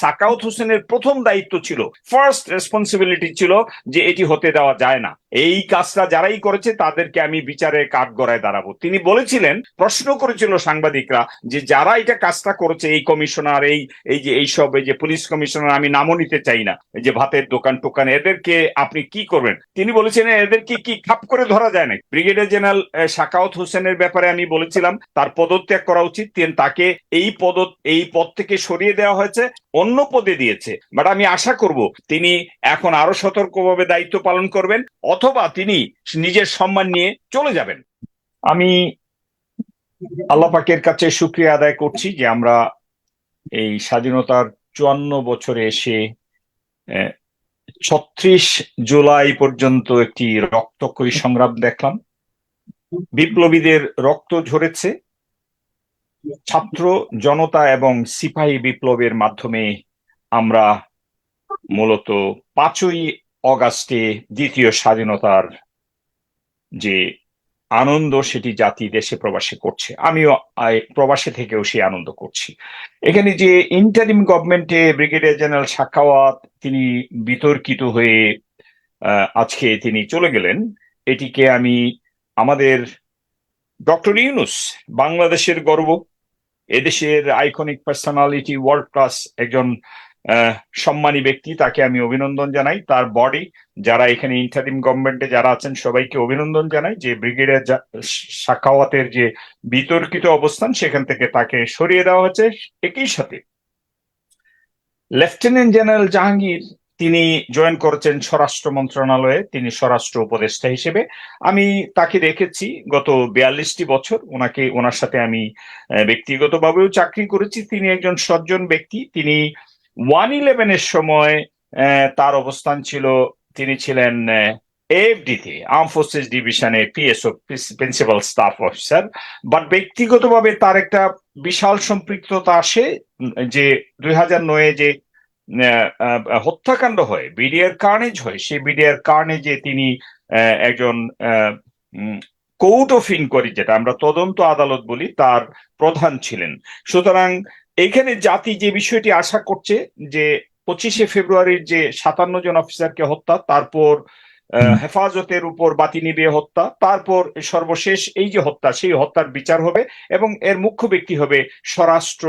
সাকাউত হোসেনের প্রথম দায়িত্ব ছিল ফার্স্ট রেসপন্সিবিলিটি ছিল যে এটি হতে দেওয়া যায় না। এই কাজটা যারাই করেছে তাদেরকে আমি বিচারের কাঠ গড়ায় দাঁড়াবো। তিনি বলেছিলেন, প্রশ্ন করেছিল সাংবাদিকরা যে যারা এটা কাজটা করেছে, এই কমিশনার, এই এই যে এইসব, এই যে পুলিশ কমিশনার, আমি নামও নিতে চাই না। এই যে ভাতের দোকান টোকান, এদেরকে আপনি কি করবেন? তিনি বলেছেন এদেরকে কি খাপ করে ধরা যায় না ব্রিগেডিয়ার জেনারেল শাকাওত হোসেনের ব্যাপারে আমি বলেছিলাম, তার পদত্যাগ করা উচিত। তাকে এই পদ এই পদ থেকে সরিয়ে দেওয়া হয়েছে। অন্য পদে দিয়েছে। বাট আমি আশা করব তিনি এখন আরও সতর্কভাবে দায়িত্ব পালন করবেন, অথবা তিনি নিজের সম্মান নিয়ে চলে যাবেন। আমি আল্লাহ পাকের কাছে শুক্রিয়া আদায় করছি যে আমরা এই স্বাধীনতার চুয়ান্ন বছরে এসে ছত্রিশ জুলাই পর্যন্ত একটি রক্তক্ষয়ী সংগ্রাম দেখলাম। বিপ্লবীদের রক্ত ঝরেছে। ছাত্র, জনতা এবং সিপাহী বিপ্লবের মাধ্যমে আমরা মূলত পাঁচই অগাস্টে দ্বিতীয় স্বাধীনতার যে আনন্দ সেটি জাতি দেশে প্রবাসে করছে। আমিও প্রবাসে থেকেও সেই আনন্দ করছি। এখানে যে ইন্টারিম গভর্নমেন্টে ব্রিগেডিয়ার জেনারেল সাখাওয়াত তিনি বিতর্কিত হয়ে আজকে তিনি চলে গেলেন, এটিকে আমি আমাদের ডক্টর ইউনুস, বাংলাদেশের গর্ব এদেশের আইকনিক পার্সোনালিটি ওয়ার্ল্ড ক্লাস একজন সম্মানী ব্যক্তি, তাকে আমি অভিনন্দন জানাই। তার বডি যারা এখানে ইন্টারিম গভর্নমেন্টে যারা আছেন, সবাইকে অভিনন্দন জানাই যে ব্রিগেডিয়ার সাখাওয়াতের যে বিতর্কিত অবস্থান, সেখান থেকে তাকে সরিয়ে দেওয়া হয়েছে। একই সাথে, লেফটেন্যান্ট জেনারেল জাহাঙ্গীর তিনি জয়েন করেছেন স্বরাষ্ট্র মন্ত্রণালয়ে, তিনি স্বরাষ্ট্র উপদেষ্টা হিসেবে। আমি তাকে দেখেছি গত বিয়াল্লিশটি বছর। ওনাকে, ওনার সাথে আমি ব্যক্তিগতভাবেও চাকরি করেছি। তিনি একজন সজ্জন ব্যক্তি। তিনি ওয়ান ইলেভেনের সময় তার অবস্থান ছিল, তিনি ছিলেন এফডিতে আর্ম ফোর্সেস ডিভিশনে PSO, principal staff officer. But ব্যক্তিগতভাবে তার একটা বিশাল সম্পৃক্ততা আসে, যে দুই হাজার নয়ে যে হত্যাকাণ্ড হয় বিডিআর কার্নেজ হয় সেই বিডিআর কার্নেজে তিনি একজন কোর্ট অফ ইনকোয়ারি যেটা আমরা তদন্ত আদালত বলি তার প্রধান ছিলেন। সুতরাং এখানে জাতি যে বিষয়টি আশা করছে যে পঁচিশে ফেব্রুয়ারির যে সাতান্ন জন অফিসারকে হত্যা তারপর আহ, হেফাজতের উপর বাতি নিবিয়ে হত্যা তারপর সর্বশেষ এই যে হত্যা সেই হত্যার বিচার হবে এবং এর মুখ্য ব্যক্তি হবে স্বরাষ্ট্র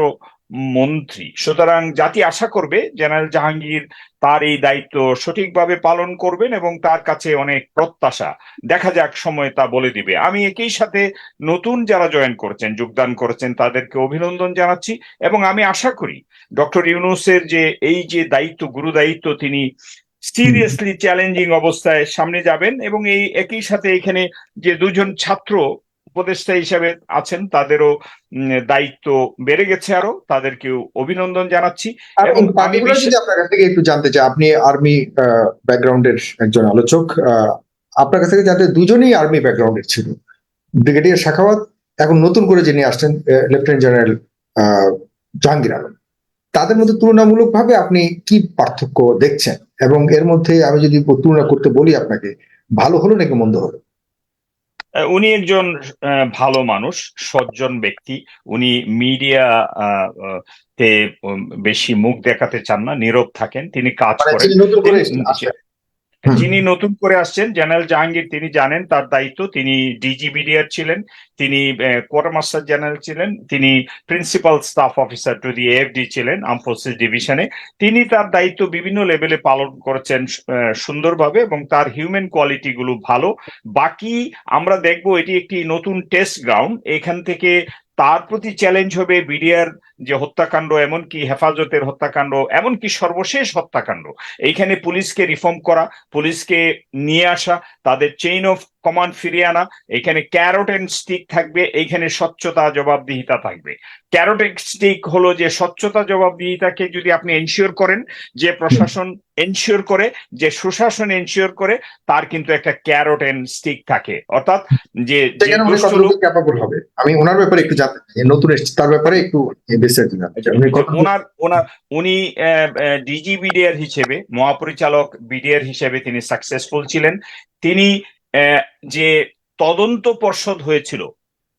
মন্ত্রী। সুতরাং জাতি আশা করবে জেনারেল জাহাঙ্গীর তার এই দায়িত্ব সঠিকভাবে পালন করবেন এবং তার কাছে অনেক প্রত্যাশা। দেখা যাক, সময় তা বলে দিবে। আমি একই সাথে নতুন যারা জয়েন করেছেন, যোগদান করেছেন, তাদেরকে অভিনন্দন জানাচ্ছি এবং আমি আশা করি ডক্টর ইউনুসের যে এই যে দায়িত্ব, গুরু দায়িত্ব, তিনি সিরিয়াসলি চ্যালেঞ্জিং অবস্থায় সামনে যাবেন এবং এই একই সাথে এখানে যে দুজন ছাত্র উপদেষ্টা হিসাবে আছেন তাদেরও দায়িত্ব বেড়ে গেছে আরও তাদেরকেও অভিনন্দন জানাচ্ছি। এবং আমি আপনার কাছ থেকে একটু জানতে চাই আপনি আর্মি ব্যাকগ্রাউন্ডের একজন আলোচক আপনার কাছ থেকে জানতে দুজনেই আর্মি ব্যাকগ্রাউন্ডের ছিল। ব্রিগেডিয়ার শাখাওয়াত এখন নতুন করে যিনি আসছেন লেফটেন্যান্ট জেনারেল জাহাঙ্গীর আলম। তাদের মধ্যে তুলনামূলকভাবে আপনি কি পার্থক্য দেখছেন? এবং এর মধ্যে আমি যদি তুলনা করতে বলি আপনাকে ভালো হলো নাকি মন্দ হলো? উনি একজন আহ, ভালো মানুষ সজ্জন ব্যক্তি। উনি মিডিয়া তে বেশি মুখ দেখাতে চান না নীরব থাকেন তিনি কাজ মানে করেন। যিনি নতুন করে আসছেন। জেনারেল জাহাঙ্গীর, তিনি জানেন তার দায়িত্ব। তিনি ডিজিবিডিআর ছিলেন, তিনি কোয়ার্টার মাস্টার জেনারেল ছিলেন, তিনি principal staff officer to the FD ছিলেন আর্ম ফোর্সেস ডিভিশনে। তিনি তার দায়িত্ব বিভিন্ন লেভেলে পালন করেছেন সুন্দরভাবে এবং তার হিউম্যান কোয়ালিটি গুলো ভালো। বাকি আমরা দেখব এটি একটি নতুন টেস্ট গ্রাউন্ড। এখান থেকে তার প্রতি চ্যালেঞ্জ হবে, বিডিআর যে হত্যাকাণ্ড এমনকি হেফাজতের হত্যাকাণ্ড এমনকি সর্বশেষ হত্যাকাণ্ড এইখানে পুলিশকে রিফর্ম করা পুলিশকে নিয়ে আসা তাদের চেইন অফ কমান্ড ফিরিয়ে আনা এখানে ক্যারোট এন্ড স্টিক থাকবে এইখানে স্বচ্ছতা জবাবদিহিতা থাকবে। ক্যারোট এন্ড স্টিক হলো যে স্বচ্ছতা জবাবদিহিতাকে যদি আপনি এনশিওর করেন যে প্রশাসন এনশিওর করে যে সুশাসন এনশিওর করে তার কিন্তু একটা ক্যারোট এন্ড স্টিক থাকে। অর্থাৎ যে ক্যাপাবল হবে? আমি ওনার ব্যাপারে একটু নতুন এসেছে তার ব্যাপারে একটু উনি কতটুকু- ওনার ওনার উনি ডিজি বিডিআর হিসেবে মহাপরিচালক বিডিআর হিসেবে তিনি সাকসেসফুল ছিলেন। তিনি আহ, যে তদন্ত পর্ষদ হয়েছিল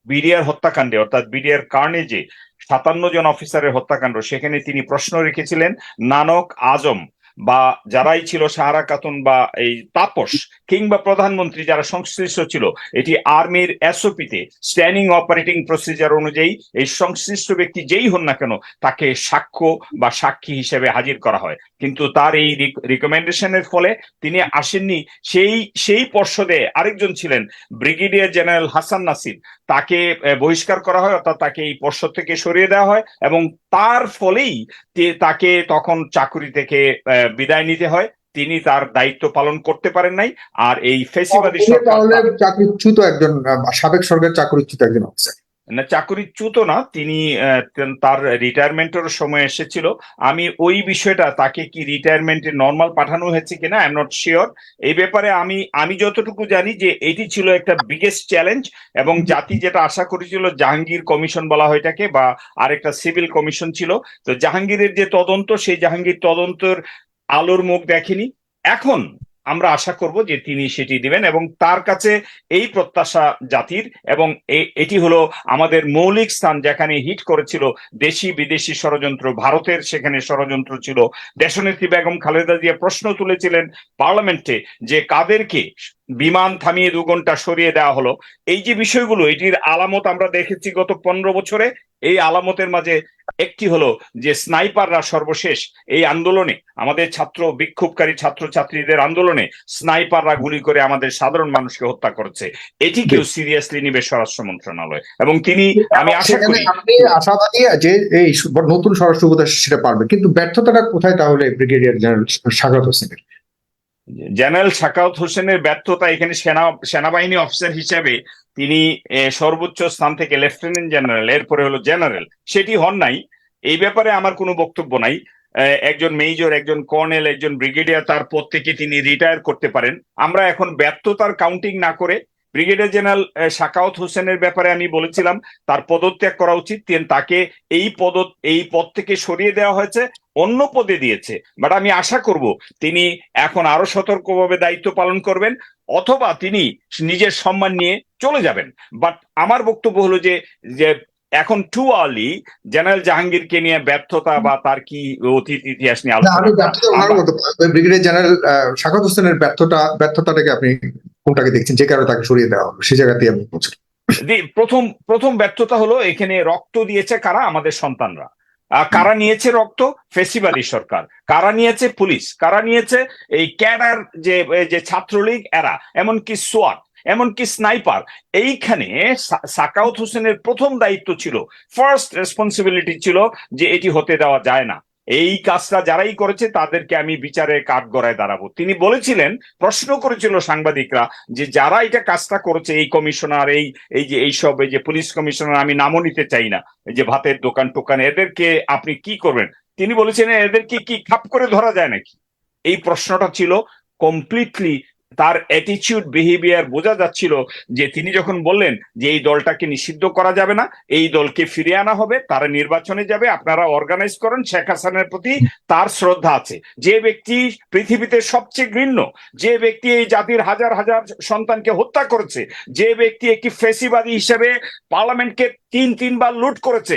বিডিআর হত্যাকাণ্ডে অর্থাৎ বিডিআর কার্নেজে সাতান্ন জন অফিসারের হত্যাকাণ্ড সেখানে তিনি প্রশ্ন রেখেছিলেন নানক আজম বা যারাই ছিল সাহারা খাতুন বা এই তাপস কিংবা প্রধানমন্ত্রী যারা সংশ্লিষ্ট ছিল, এটি আর্মির এসওপিতে স্ট্যান্ডিং অপারেটিং প্রসিজার অনুযায়ী এই সংশ্লিষ্ট ব্যক্তি যেই হন না কেন, তাকে সাক্ষ্য বা সাক্ষী হিসেবে হাজির করা হয়। কিন্তু তার এই রিকমেন্ডেশনের ফলে তিনি আসেননি। সেই সেই পর্ষদে আরেকজন ছিলেন ব্রিগেডিয়ার জেনারেল হাসান নাসির তাকে বহিষ্কার করা হয়, অর্থাৎ তাকে এই পর্ষদ থেকে সরিয়ে দেওয়া হয় এবং তার ফলেই তাকে তখন চাকরি থেকে বিদায় নিতে হয়। তিনি তার দায়িত্ব পালন করতে পারেন নাই। আর এই ফেসিবাদী সরকার তাহলে চাকরিচ্যুত একজন সাবেক সরকারের চাকরিচ্যুত একজন অফিসার না চাকরিচ্যুত না। তিনি তার রিটায়ারমেন্টের সময় এসেছিল। আমি ওই বিষয়টা তাকে কি রিটায়ারমেন্টে নর্মাল পাঠানো হয়েছে কিনা আই এম নট শিওর এই ব্যাপারে আমি আমি যতটুকু জানি যে এটি ছিল একটা বিগেস্ট চ্যালেঞ্জ এবং জাতি যেটা আশা করেছিল জাহাঙ্গীর কমিশন বলা হয় এটাকে বা আরেকটা সিভিল কমিশন ছিল। তো জাহাঙ্গীরের যে তদন্ত সেই জাহাঙ্গীর তদন্তের আলোর মুখ দেখেনি। এখন আমরা আশা করব যে তিনি সেটি দিবেন এবং তার কাছে এই প্রত্যাশা জাতির এবং এটি হলো আমাদের মৌলিক স্থান যেখানে হিট করেছিল দেশি বিদেশি ষড়যন্ত্র, ভারতের সেখানে ষড়যন্ত্র ছিল। দেশনেত্রী বেগম খালেদা জিয়া প্রশ্ন তুলেছিলেন পার্লামেন্টে যে কাদেরকে বিমান থামিয়ে দু ঘণ্টা সরিয়ে দেওয়া হলো। এই যে বিষয়গুলো, এটির আলামত আমরা দেখেছি গত পনেরো বছরে। এই আলামতের মাঝে একটি হলো যে স্নাইপাররা সর্বশেষ এই আন্দোলনে আমাদের ছাত্র বিক্ষোভকারী ছাত্র ছাত্রীদের আন্দোলনে স্নাইপাররা গুলি করে আমাদের সাধারণ মানুষকে হত্যা করছে। এটি কেউ সিরিয়াসলি নিবে স্বরাষ্ট্র মন্ত্রণালয়। এবং তিনি আমি আশা করি আশাবাদী যে এই নতুন স্বরাষ্ট্র উপদেষ্টা সেটা পারবে। কিন্তু ব্যর্থতাটা কোথায় তাহলে ব্রিগেডিয়ার জেনারেল সাগত হোসেনের? জেনারেল শাকাউত হোসেনের ব্যর্থতা এখানে সেনা সেনাবাহিনী অফিসার হিসেবে তিনি সর্বোচ্চ স্থান থেকে লেফটেন্যান্ট জেনারেল, এরপরে হলো জেনারেল। সেটি হন নাই। এই ব্যাপারে আমার কোনো বক্তব্য নাই। একজন মেজর, একজন কর্নেল, একজন ব্রিগেডিয়ার, তার পদ থেকে তিনি রিটায়ার করতে পারেন। আমরা এখন ব্যর্থতার কাউন্টিং না করে ব্রিগেডিয়ার জেনারেল শাকাউত হোসেনের ব্যাপারে আমি বলেছিলাম, তার পদত্যাগ করা উচিত। তাকে এই পদ এই পদ থেকে সরিয়ে দেওয়া হয়েছে, অন্য পদে দিয়েছে। বাট আমি আশা করব তিনি এখন আরও সতর্কভাবে দায়িত্ব পালন করবেন। অথবা তিনি নিজের সম্মান নিয়ে চলে যাবেন। বাট আমার বক্তব্য হলো যে যে এখন টু আর্লি জেনারেল জাহাঙ্গীরকে নিয়ে ব্যর্থতা বা তার কি অতীত ইতিহাস নিয়ে আলোচনা ব্রিগেডিয়ার জেনারেল সাগত হোসেনের ব্যর্থতা ব্যর্থতাটাকে আপনি কোনটাকে দেখছেন? যে কারণে তাকে সরিয়ে দেওয়া হলো সেই জায়গাতেই আমি প্রথম প্রথম ব্যর্থতা হলো এখানে রক্ত দিয়েছে কারা? আমাদের সন্তানরা। কারা নিয়েছে রক্ত? ফেসিবাদী সরকার। কারা নিয়েছে? পুলিশ। কারা নিয়েছে? এই ক্যাডার যে যে ছাত্রলীগ, এরা। এমনকি সোয়াট এমনকি স্নাইপার। এইখানে সাকাউত হোসেনের প্রথম দায়িত্ব ছিল, ফার্স্ট রেসপন্সিবিলিটি ছিল যে এটি হতে দেওয়া যায় না। এই কাজটা যারাই করেছে, তাদেরকে আমি বিচারে কাঠ গড়ায় দাঁড়াবো। তিনি বলেছিলেন, প্রশ্ন করেছিল সাংবাদিকরা যে যারা এটা কাজটা করেছে, এই কমিশনার, এই এই যে এইসব, এই যে পুলিশ কমিশনার, আমি নামও নিতে চাই না। এই যে ভাতের দোকান টোকান, এদেরকে আপনি কি করবেন? তিনি বলেছিলেন, এদেরকে কি খাপ করে ধরা যায় নাকি? এই প্রশ্নটা ছিল কমপ্লিটলি তার অ্যাটিচিউড বিহেভিয়ার বোঝা যাচ্ছিল যে তিনি যখন বললেন যে এই দলটাকে নিষিদ্ধ করা যাবে না, এই দলকে ফিরিয়ে আনা হবে, তারা নির্বাচনে যাবে, আপনারা অর্গানাইজ করেন, শেখ হাসানের প্রতি তার শ্রদ্ধা আছে। যে ব্যক্তি পৃথিবীতে সবচেয়ে ঘৃণ্য, যে ব্যক্তি এই জাতির হাজার হাজার সন্তানকে হত্যা করেছে, যে ব্যক্তি একটি ফেসিবাদী হিসেবে পার্লামেন্টকে তিন তিনবার লুট করেছে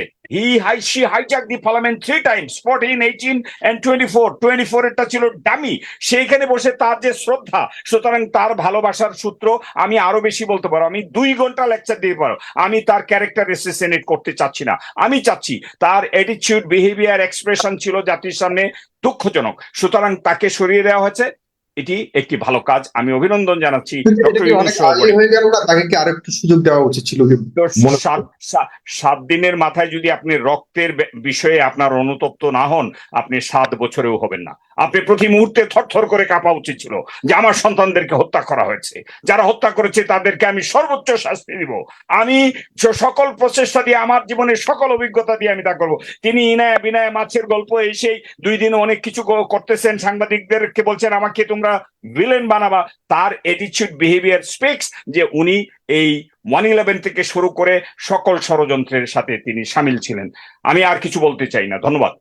hijack the parliament three times fourteen eighteen and twenty four twenty four এটা ছিল ডামি সেইখানে বসে তার যে শ্রদ্ধা, সুতরাং তার ভালোবাসার সূত্র আমি আরও বেশি বলতে পারো। আমি দুই ঘণ্টা লেকচার দিতে পারো। আমি তার ক্যারেক্টার এসেসিনেট করতে চাচ্ছি না। আমি চাচ্ছি তার অ্যাটিচিউড বিহেভিয়ার এক্সপ্রেশন ছিল জাতির সামনে দুঃখজনক। সুতরাং তাকে সরিয়ে দেওয়া হয়েছে। এটি একটি ভালো কাজ। আমি অভিনন্দন জানাচ্ছি তাকে কি আরেকটু সুযোগ দেওয়া উচিত ছিল? সাত দিনের মাথায় যদি আপনি রক্তের বিষয়ে আপনার অনুতপ্ত না হন আপনি সাত বছরেও হবেন না। আপনি প্রতি মুহূর্তে থরথর করে কাঁপা উচিত ছিল যে আমার সন্তানদেরকে হত্যা করা হয়েছে। যারা হত্যা করেছে তাদেরকে আমি সর্বোচ্চ শাস্তি দিব। আমি সকল প্রচেষ্টা দিয়ে আমার জীবনের সকল অভিজ্ঞতা দিয়ে আমি তা করব। তিনি ইনায় বিনায় মাছের গল্প এসেই দুই দিন অনেক কিছু করতেছেন। সাংবাদিকদেরকে বলছেন আমাকে তোমরা ভিলেন বানাবা, তার এটিচিউড বিহেভিয়ার স্পেক্স যে উনি এই ওয়ান ইলেভেন থেকে শুরু করে সকল ষড়যন্ত্রের সাথে তিনি সামিল ছিলেন। আমি আর কিছু বলতে চাই না। ধন্যবাদ।